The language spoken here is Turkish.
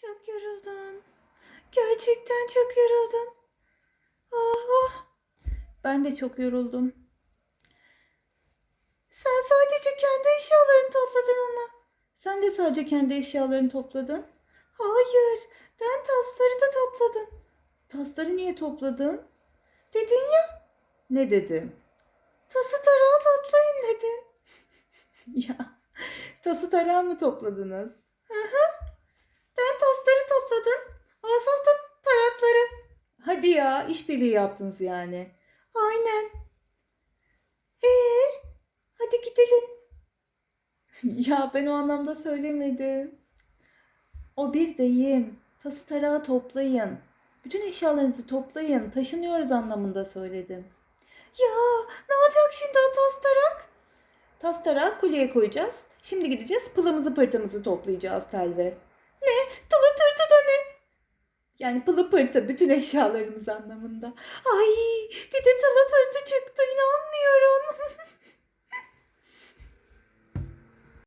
Çok yoruldun. Gerçekten çok yoruldun. Ah ah. Ben de çok yoruldum. Sen sadece kendi eşyalarını topladın ama. Sen de sadece kendi eşyalarını topladın. Hayır. Ben tasları da topladım. Tasları niye topladın? Dedin ya. Ne dedim? Tası tarağı toplayın dedin. ya. Tası tarağı mı topladınız? Hı hı. Ben tasları topladım. Asıl da tarakları. Hadi ya işbirliği yaptınız yani. Aynen. Ee, hadi gidelim. ya ben o anlamda söylemedim. O bir deyim. Tası tarağı toplayın. Bütün eşyalarınızı toplayın. Taşınıyoruz anlamında söyledim. Ya ne olacak şimdi o tas tarak? Tas tarağı kulyeye koyacağız. Şimdi gideceğiz pılımızı pırtımızı toplayacağız Telve. Ne? Tılı tırtı da ne? Yani pılı pırtı bütün eşyalarımız anlamında. Ay dede tırtı çıktı.